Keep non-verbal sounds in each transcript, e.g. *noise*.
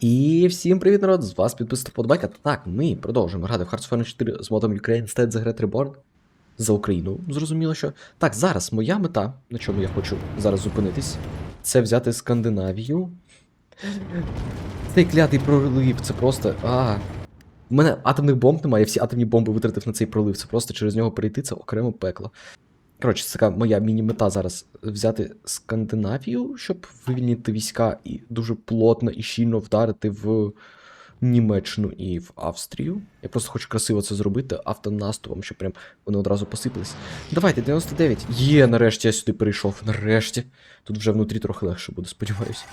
І всім привіт, народ! З вас підписано подбайка. Так, ми продовжуємо грати в Hearts of 4 з модом Ukraine State The Great Reborn. За Україну, зрозуміло, що. Так, зараз моя мета, на чому я хочу зараз зупинитись, це взяти Скандинавію. Цей клятий пролив, це просто. А. У мене атомних бомб немає, я всі атомні бомби витратив на цей пролив. Це просто через нього перейти, це окреме пекло. Коротше, це така моя міні-мета зараз взяти Скандинавію, щоб вивільнити війська і дуже плотно і щільно вдарити в Німеччину і в Австрію. Я просто хочу красиво це зробити автонаступом, щоб прям вони одразу посипались. Давайте, 99. Є, нарешті я сюди перейшов. Нарешті. Тут вже внутрі трохи легше буде, сподіваюся.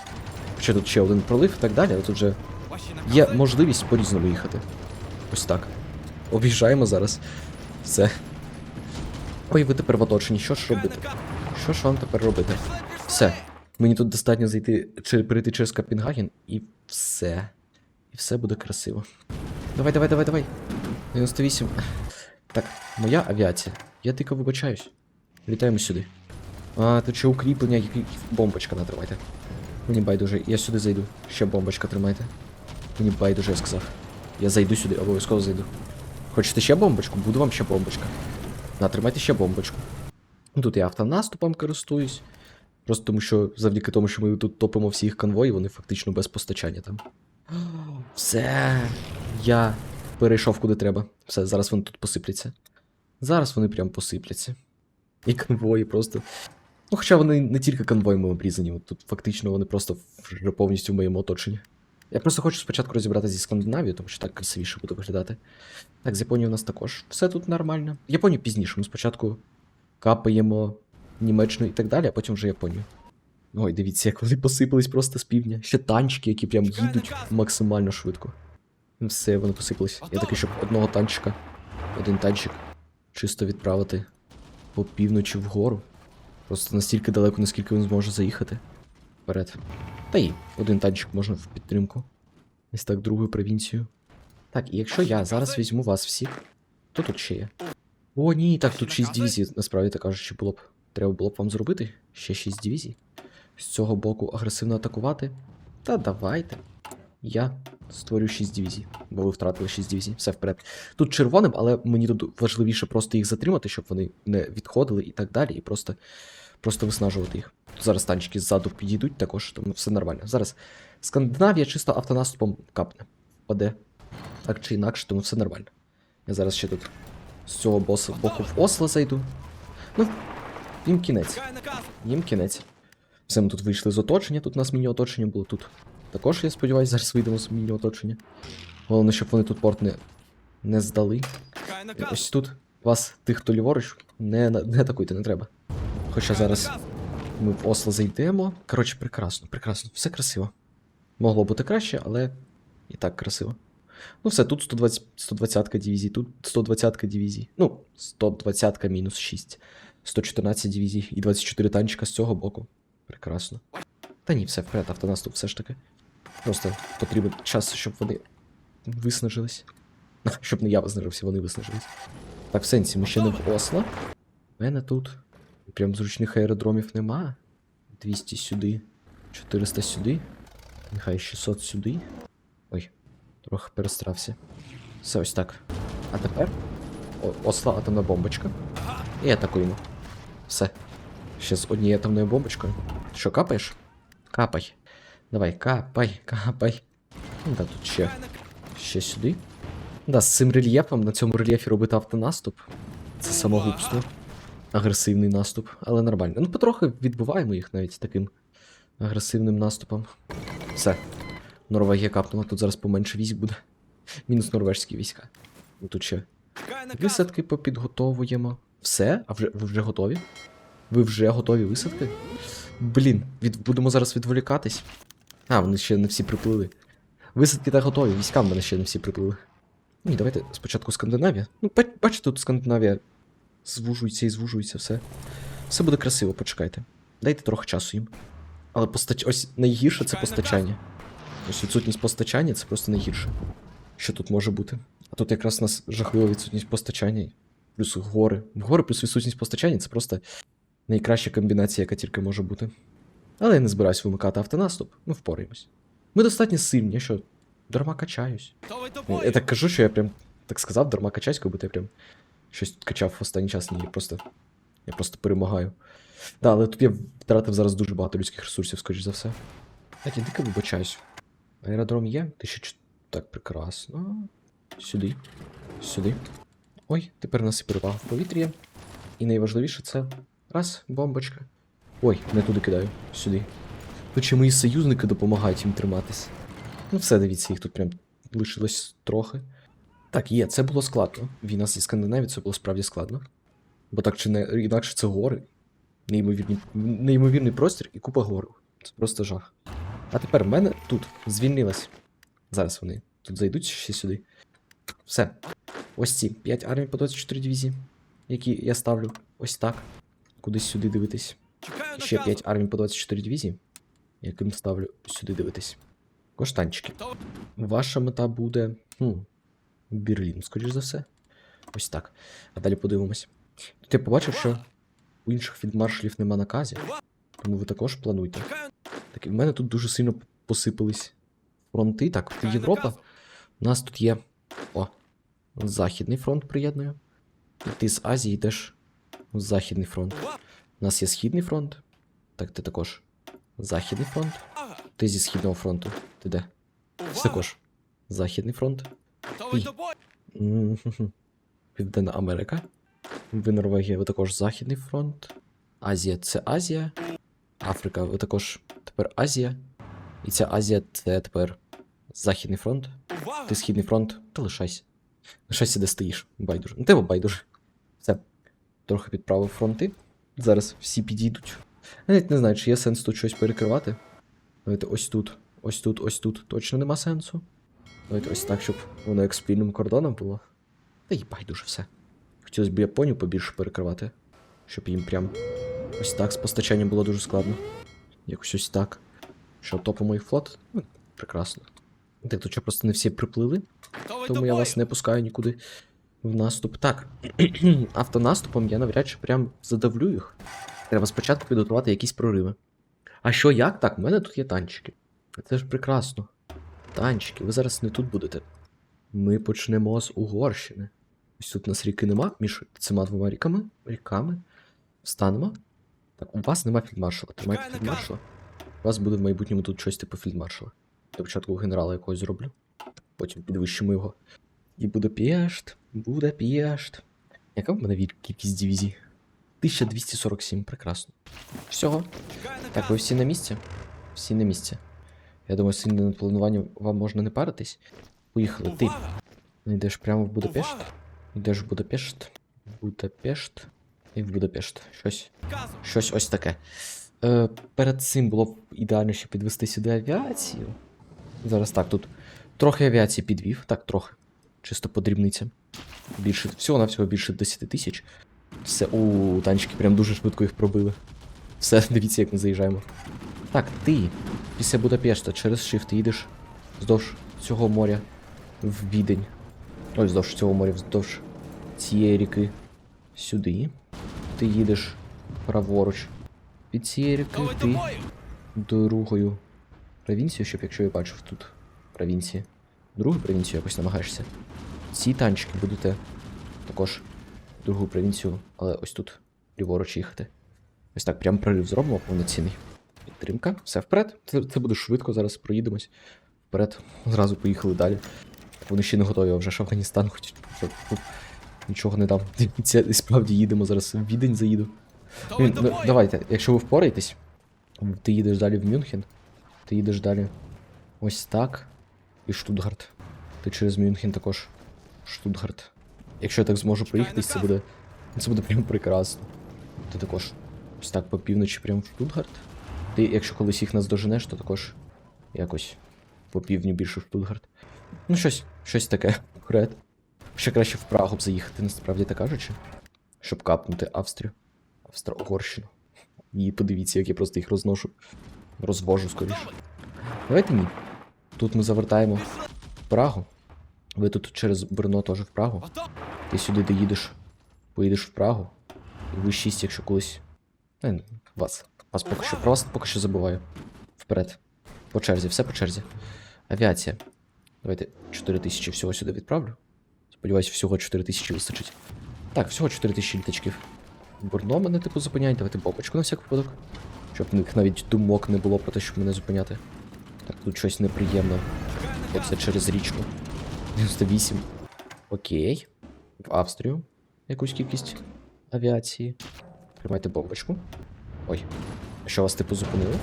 Хоча тут ще один пролив і так далі, але тут вже є можливість по-різному їхати. Ось так. Об'їжджаємо зараз. Все. Ой, ви тепер в оточенні. Що ж робити? Що ж вам тепер робити? Все. Мені тут достатньо зайти чи перейти через Копенгаген, і все. І все буде красиво. Давай, давай, давай, давай. 98. Так, моя авіація. Я дико вибачаюсь. Літаємо сюди. А, тут ще укріплення, які бомбочка натримайте. Мені байдуже, я сюди зайду. Ще бомбочка тримайте. Мені байдуже, я сказав. Я зайду сюди, обов'язково зайду. Хочете ще бомбочку? Буду вам ще бомбочка. На, тримайте ще бомбочку. Тут я автонаступом користуюсь. Просто тому що завдяки тому, що ми тут топимо всі їх конвої, вони фактично без постачання там. *gasps* Все. Я перейшов куди треба. Все, зараз вони тут посипляться. Зараз вони прям посипляться. І конвої просто. Ну, хоча вони не тільки конвоями обрізані, тут фактично вони просто вже повністю в моєму оточенні. Я просто хочу спочатку розібратися зі Скандинавією, тому що так красивіше буде виглядати. Так, з Японією у нас також все тут нормально. Японію пізніше. Ми спочатку капаємо Німеччину і так далі, а потім вже Японію. Ой, дивіться, як вони посипались просто з півдня. Ще танчики, які прям їдуть максимально швидко. Все, вони посипались. Я такий, щоб одного танчика, один танчик чисто відправити по півночі вгору. Просто настільки далеко, наскільки він зможе заїхати. Вперед. Та й один танчик можна в підтримку. Ось так другою провінцією. Так, і якщо я зараз візьму вас всіх, то тут ще є. О, ні, так тут 6 дивізій, насправді так кажучи, було б. Треба було б вам зробити ще 6 дивізій. З цього боку агресивно атакувати. Та давайте. Я створю 6 дивізій, бо ви втратили 6 дивізій. Все вперед. Тут червоним, але мені тут важливіше просто їх затримати, щоб вони не відходили і так далі, і просто, просто виснажувати їх. Зараз танчики ззаду підійдуть також, тому все нормально. Зараз Скандинавія чисто автонаступом капне. Паде. Так чи інакше, тому все нормально. Я зараз ще тут з цього боса боку в Осло зайду. Ну, їм кінець. Їм кінець. Все, ми тут вийшли з оточення, тут у нас міні-оточення було тут. Також, я сподіваюся, зараз вийдемо з міні-оточення. Головне, щоб вони тут порт не, не здали. Ось тут вас, тих, хто ліворуч, не, не атакуйте, не треба. Хоча зараз ми в Осло зайдемо. Коротше, прекрасно, прекрасно, все красиво. Могло бути краще, але і так красиво. Ну, все, тут 120, 120 дивізій, тут 120 дивізій. Ну, 120 мінус 6. 114 дивізій і 24 танчика з цього боку. Прекрасно. Та ні, все вперед, автонаступ все ж таки. Просто потрібен час, щоб вони виснажились. *laughs* Щоб не я виснажився, вони виснажились. Так, в сенсі, ми ще не в Осло. У мене тут прям зручних аеродромів нема. 200 сюди, 400 сюди. Нехай 600 сюди. Ой, трохи перестрався. Все ось так. А тепер Осла атомна бомбочка. І атакуємо. Все. Ще з однією атомною бомбочкою. Що, капаєш? Капай. Давай, капай, капай. Да, тут ще. Ще сюди. Да, з цим рельєфом, на цьому рельєфі робити автонаступ. Це самогубство. Агресивний наступ, але нормально. Ну, потрохи відбуваємо їх навіть таким агресивним наступом. Все. Норвегія капнула, тут зараз поменше військ буде. Мінус норвежські війська. Ну, Тут ще висадки попідготовуємо. Все? А вже, ви вже готові? Ви вже готові висадки? Блін, від, будемо зараз відволікатись. А, вони ще не всі приплили. Висадки так готові, війська в мене ще не всі приплили. Ні, давайте спочатку Скандинавія. Ну, бачите, тут Скандинавія звужується і звужується, все. Все буде красиво, почекайте. Дайте трохи часу їм. Але постач... ось найгірше це постачання. Ось відсутність постачання це просто найгірше. Що тут може бути? А тут якраз у нас жахлива відсутність постачання. Плюс гори. Гори плюс відсутність постачання це просто найкраща комбінація, яка тільки може бути. Але я не збираюсь вимикати автонаступ, ми впораємось. Ми достатньо сильні, я що, дарма качаюсь. Я так кажу, що я прям так сказав, дарма качаюсь, будто я прям щось качав в останній час, ні, я просто. Я просто перемагаю. Да, але тут я втратив зараз дуже багато людських ресурсів, скоріш за все. Так, я дико вибачаюсь. Аеродром є? Ти ще Так, прекрасно. Сюди. Сюди. Ой, тепер у нас і перевага в повітрі. І найважливіше це. Раз, бомбочка. Ой, не туди кидаю. Сюди. Ще мої союзники допомагають їм триматись. Ну все, дивіться, їх тут прям лишилось трохи. Так, є, це було складно. Війна зі Скандинавією це було справді складно. Бо так чи не інакше це гори. Неймовірні, неймовірний простір і купа гор. Це просто жах. А тепер в мене тут звільнилось. Зараз вони тут зайдуть ще сюди. Все. Ось ці 5 армій по 24 дивізії, які я ставлю ось так. Кудись сюди дивитись. Ще 5 армій по 24 дивізії, яким ставлю сюди дивитись. Коштанчики. Ваша мета буде. Ну, Берлін, скоріш за все. Ось так. А далі подивимось. Я побачив, що у інших фільдмаршалів нема наказів, тому ви також плануйте. Так, і в мене тут дуже сильно посипались фронти. Так, Європа. У нас тут є. О, Західний фронт приєдную. І ти з Азії йдеш в Західний фронт. У нас є Східний фронт. Так, ти також. Західний фронт. Ти зі Східного фронту. Ти де? Ти також. Західний фронт. Готовий до бою. Південна Америка. Ви Норвегія, ви також Західний фронт. Азія це Азія. Африка, ви також тепер Азія. І ця Азія це тепер Західний фронт. Увага. Ти Східний фронт, та лишайся. Лишайся, де стоїш. Байдуже. Ну, тебе байдуже. Все. Трохи підправив фронти. Зараз всі підійдуть. Я навіть не знаю, чи є сенс тут щось перекривати. Давайте ось тут, ось тут, ось тут. Точно нема сенсу. Давайте ось так, щоб воно як спільним кордоном було. Та й байдуже все. Хотілося б Японію побільше перекривати, щоб їм прям ось так з постачанням було дуже складно. Якось ось так. Що, топимо їх флот? Ну, прекрасно. Так, тут що просто не всі приплили, тому я вас не пускаю нікуди в наступ. Так, *clears throat* автонаступом я навряд чи прям задавлю їх. Треба спочатку підготувати якісь прориви. А що як? Так, в мене тут є танчики. Це ж прекрасно. Танчики, ви зараз не тут будете. Ми почнемо з Угорщини. Ось тут у нас ріки нема між цими двома ріками. Ріками. Встанемо. Так, у вас нема фільдмаршала. Тримайте фільдмаршала. У вас буде в майбутньому тут щось типу фільдмаршала. Для початку генерала якогось зроблю. Потім підвищимо його. І Будапешт. Будапешт. Яка в мене кількість дивізій? 1247, прекрасно. Всього. Так, ви всі на місці? Всі на місці. Я думаю, сильно над плануванням вам можна не паритись. Поїхали. Ти Увага. йдеш прямо в Будапешт. Йдеш в Будапешт. Будапешт. І в Будапешт. Щось. Щось ось таке. Е, перед цим було б ідеально ще підвести сюди авіацію. Зараз так, тут трохи авіації підвів, так, трохи. Чисто по дрібницям. Більше, всього на всього більше 10 тисяч. Все, у танчики прям дуже швидко їх пробили. Все, *laughs* дивіться, як ми заїжджаємо. Так, ти після Будапешта через Shift їдеш вздовж цього моря в Відень. Ось вздовж цього моря, вздовж цієї ріки сюди. Ти їдеш праворуч. Від цієї ріки ти другою провінцією, щоб якщо я бачив тут провінції, другу провінцію якось намагаєшся. Ці танчики будете також другу провінцію, але ось тут ліворуч їхати. Ось так, прям прорив зробимо повноцінний. Підтримка, все вперед. Це, це буде швидко, зараз проїдемось. Вперед, зразу поїхали далі. Вони ще не готові, а вже ж Афганістан хоч хоч- хоч нічого не дав. *laughs* Це справді їдемо зараз в Відень заїду. Готовий ну, давайте, якщо ви впораєтесь, ти їдеш далі в Мюнхен, ти їдеш далі ось так. І Штутгарт. Ти через Мюнхен також Штутгарт. Якщо я так зможу проїхатись, це буде. Це буде прям прекрасно. Ти також ось так по півночі прям в Штутгарт. Ти, якщо колись їх наздоженеш, то також якось по півдню більше Штутгарт. Ну, щось, щось таке. Вперед. Ще краще в Прагу б заїхати, насправді так кажучи. Щоб капнути Австрію. Австро-Угорщину. І подивіться, як я просто їх розношу. Розвожу скоріше. Давайте ні. Тут ми завертаємо в Прагу. Ви тут через Брно теж в Прагу. Ти сюди доїдеш, поїдеш в Прагу. І ви 6, якщо колись. Е, вас. Вас поки що. Про вас поки що забуваю. Вперед. По черзі, все по черзі. Авіація. Давайте 4 тисячі всього сюди відправлю. Сподіваюсь, всього 4 тисячі вистачить. Так, всього 4 тисячі літачків. Бурно мене, типу, зупиняють. Давайте бомбочку на всяк випадок. Щоб в них навіть думок не було про те, щоб мене зупиняти. Так, тут щось неприємне. Оце через річку. 98. Окей. В Австрію. Якусь кількість авіації. Тримайте бомбочку. Ой. Що вас типу зупинили?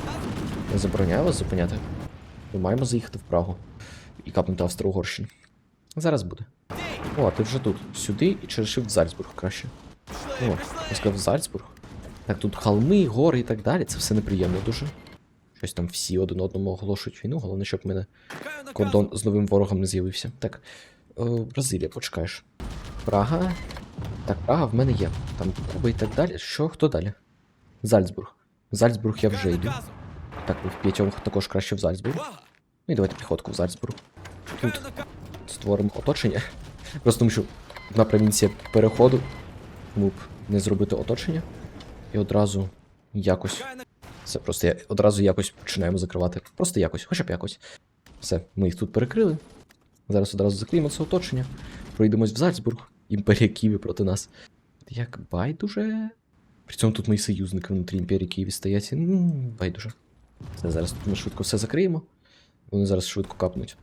Не забороняю вас зупиняти. Ми маємо заїхати в Прагу. І капнути Австро-Угорщину. Зараз буде. О, ти вже тут. Сюди і через в Зальцбург краще. О, я сказав Зальцбург. Так, тут холми, гори і так далі. Це все неприємно дуже. Щось там всі один одному оголошують війну. Головне, щоб в мене кордон з новим ворогом не з'явився. Так. Е, Бразилія, почекаєш. Прага. Так, Прага в мене є. Там Куба і так далі. Що, хто далі? Зальцбург. Зальцбург я вже йду. Так, в п'ятьох також краще в Зальцбург. Ну і давайте піхотку в Зальцбург. Тут створимо оточення. Просто тому що на провінція переходу. Тому б не зробити оточення. І одразу якось. Все, просто я одразу якось починаємо закривати. Просто якось, хоча б якось. Все, ми їх тут перекрили. Зараз одразу закриємо це оточення. Пройдемось в Зальцбург. Імперія Києві проти нас. Як байдуже. При цьому тут мої союзники внутрі імперії Києві стоять. Ну, байдуже. Все, зараз тут ми швидко все закриємо. Вони зараз швидко капнуть.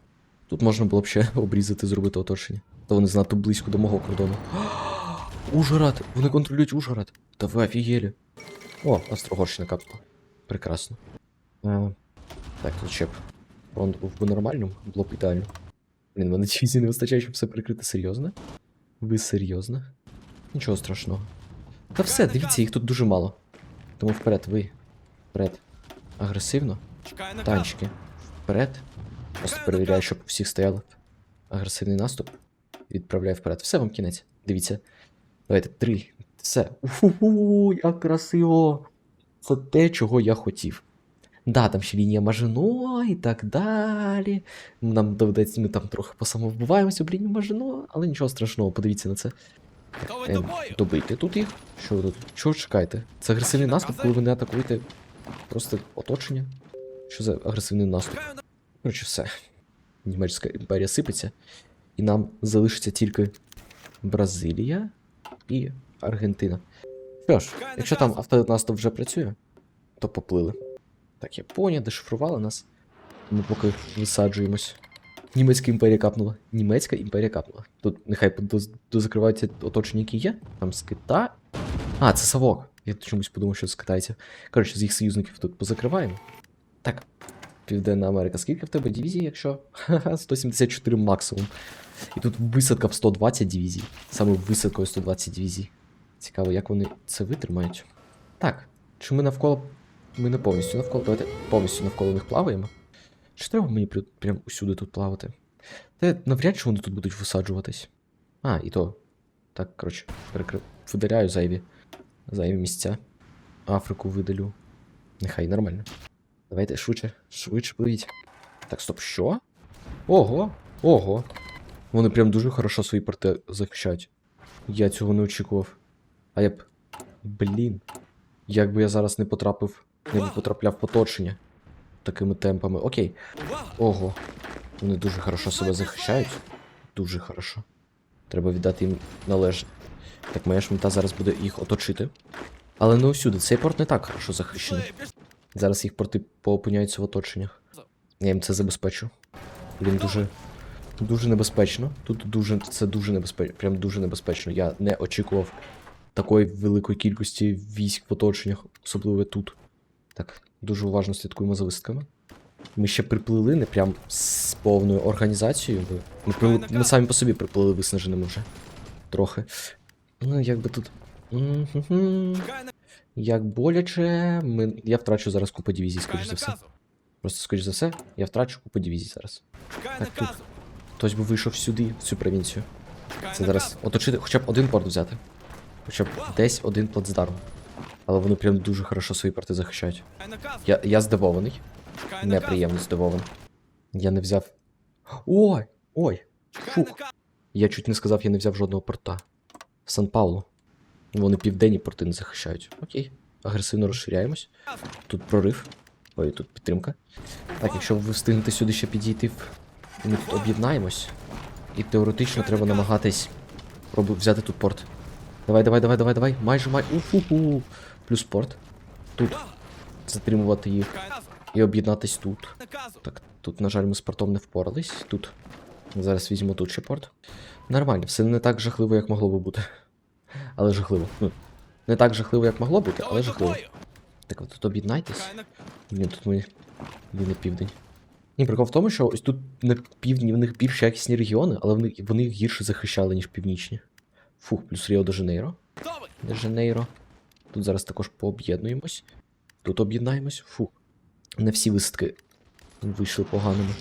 Тут можна було б ще обрізати, зробити оточення. То вони занадто близько до мого кордону. *gasps* Ужгород! Вони контролюють Ужгород. Та ви офігелі. О, Острогорщина капнула. Прекрасно. А, так, тут ще б фронт був би нормальним, було б ідеально. Блін, мене *laughs* чізі не вистачає, щоб все прикрити серйозно. Ви серйозно? Нічого страшного. Та все, дивіться, їх тут дуже мало. Тому вперед, ви. Вперед. Агресивно. Танчики. Вперед. Просто перевіряю, щоб у всіх стояли. Агресивний наступ. Відправляю вперед. Все вам кінець. Дивіться. Давайте, три. Все. Уфу, як красиво. Це те, чого я хотів. Да, там ще лінія Мажино і так далі. Нам доведеться, ми там трохи посамовбиваємося в лінію Мажино, але нічого страшного, подивіться на це. Готовий Ем, добити тут їх. Що ви тут? Чого чекаєте? Це агресивний наступ, коли ви не атакуєте просто оточення. Що за агресивний наступ? На- Коротше, все. Німецька імперія сипеться. І нам залишиться тільки Бразилія і Аргентина. Що ж, якщо там автонаступ вже працює, то поплили. Так, Японія дешифрувала нас. Ми поки висаджуємось. Німецька імперія капнула. Німецька імперія капнула. Тут нехай дозакриваються оточення, які є. Там з Кита. А, це Савок. Я чомусь подумав, що це з китайців. Коротше, з їх союзників тут позакриваємо. Так, Південна Америка. Скільки в тебе дивізій, якщо? Ха-ха, 174 максимум. І тут висадка в 120 дивізій. Саме висадкою 120 дивізій. Цікаво, як вони це витримають. Так, чи ми навколо. Ми не повністю навколо. Давайте повністю навколо них плаваємо. Чи треба мені прям, усюди тут плавати? Та навряд чи вони тут будуть висаджуватись. А, і то. Так, коротше, перекрив. Видаляю зайві. Зайві місця. Африку видалю. Нехай нормально. Давайте швидше, швидше пливіть. Так, стоп, що? Ого, ого. Вони прям дуже хорошо свої порти захищають. Я цього не очікував. А я б. Блін. Як би я зараз не потрапив, не потрапляв в оточення такими темпами. Окей. Ого. Вони дуже хорошо себе захищають. Дуже хорошо. Треба віддати їм належне. Так, моя ж мета зараз буде їх оточити. Але не усюди. Цей порт не так хорошо захищений. Зараз їх порти поопиняються в оточеннях. Я їм це забезпечу. Він дуже. Дуже небезпечно. Тут дуже. Це дуже небезпечно. Прям дуже небезпечно. Я не очікував такої великої кількості військ в оточеннях, особливо тут. Так, дуже уважно слідкуємо за висадками. Ми ще приплили не прям з повною організацією. Ми, ми, прили- ми самі по собі приплили виснаженими вже. Трохи. Ну, як би тут. Як боляче, ми... я втрачу зараз купу дивізій, скоріш за все. Просто, скоріш за все, я втрачу купу дивізій зараз. Так, тут. Хтось би вийшов сюди, в цю провінцію. Це зараз оточити, хоча б один порт взяти. Хоча б десь один плацдарм. Але вони прям дуже хорошо свої порти захищають. Я, я здивований, неприємно здивований. Я не взяв. Ой! Ой! Фух. Я чуть не сказав, я не взяв жодного порта. В Сан-Паулу. Вони південні порти не захищають. Окей. Агресивно розширяємось. Тут прорив. Ой, тут підтримка. Так, якщо ви встигнете сюди ще підійти, ми тут об'єднаємось. І теоретично треба намагатись взяти тут порт. Давай, давай, давай, давай, давай. Майже май. Уфу-ху. Плюс порт. Тут затримувати їх і об'єднатись тут. Так, тут, на жаль, ми з портом не впорались. Тут. Зараз візьмемо тут ще порт. Нормально, все не так жахливо, як могло би бути. Але жахливо. Ну, не так жахливо, як могло бути, але жахливо. Так, ви тут об'єднайтесь. Ні, тут ми. Ні, не південь. Ні, прикол в тому, що ось тут на півдні в них більш якісні регіони, але вони, вони їх гірше захищали, ніж північні. Фух, плюс Ріо де Жанейро. Де Жанейро. Тут зараз також пооб'єднуємось. Тут об'єднаємось. Фух. Не всі висадки вийшли поганими.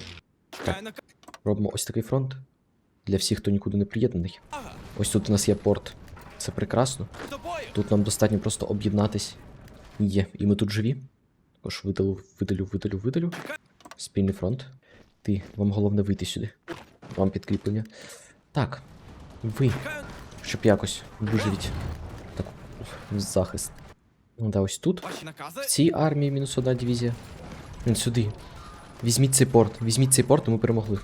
Так, робимо ось такий фронт. Для всіх, хто нікуди не приєднаний. Ось тут у нас є порт. Це прекрасно. Тут нам достатньо просто об'єднатись. Є, і ми тут живі. Також видалю, видалю, видалю, видалю. Спільний фронт. Ти, вам головне вийти сюди. Вам підкріплення. Так. Ви. Щоб якось виживіть. Захист. Ну да, ось тут. В цій армії мінус одна дивізія. Сюди. Візьміть цей порт. Візьміть цей порт, і ми перемогли.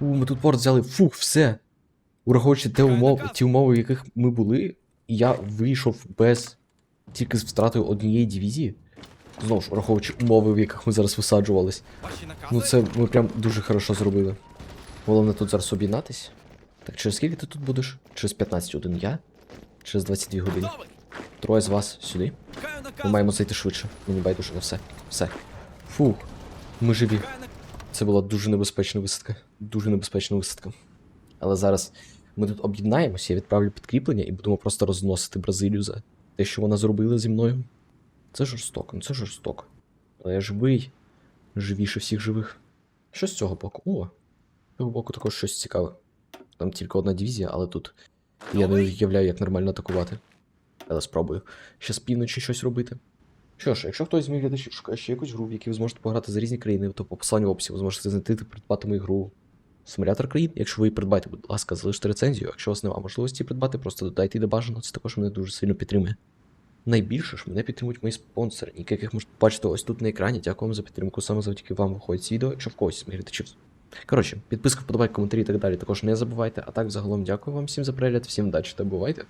У, ми тут порт взяли. Фух, все. Ураховуючи те умов, ті умови, в яких ми були, і я вийшов без. Тільки з втратою однієї дивізії. Знову ж, враховуючи умови, в яких ми зараз висаджувались. Ну це ми прям дуже хорошо зробили. Головне тут зараз об'єднатись. Так, через скільки ти тут будеш? Через 15 годин я? Через 22 години. Троє з вас сюди. Ми маємо зайти швидше. Мені байдуже на все. Все. Фух. Ми живі. Це була дуже небезпечна висадка. Дуже небезпечна висадка. Але зараз ми тут об'єднаємося, я відправлю підкріплення і будемо просто розносити Бразилію за те, що вона зробила зі мною. Це жорстоко, ну це жорстоко. Але я живий, живіше всіх живих. Що з цього боку? О, з цього боку також щось цікаве. Там тільки одна дивізія, але тут я не уявляю, як нормально атакувати. Але спробую. Ще з півночі щось робити. Що ж, якщо хтось з моїх глядачів шукає ще якусь гру, в якій ви зможете пограти за різні країни, то по посиланню описі ви зможете знайти та придбати мою гру Симулятор країн. Якщо ви її придбаєте, будь ласка, залиште рецензію. Якщо у вас немає можливості придбати, просто додайте до бажано, це також мене дуже сильно підтримує. Найбільше ж мене підтримують мої спонсори, яких можете бачити ось тут на екрані. Дякую вам за підтримку. Саме завдяки вам виходить відео, якщо в когось з моїх глядачів. Коротше, підписка, вподобайка, коментарі і так далі також не забувайте. А так, загалом, дякую вам всім за перегляд, всім удачі та бувайте.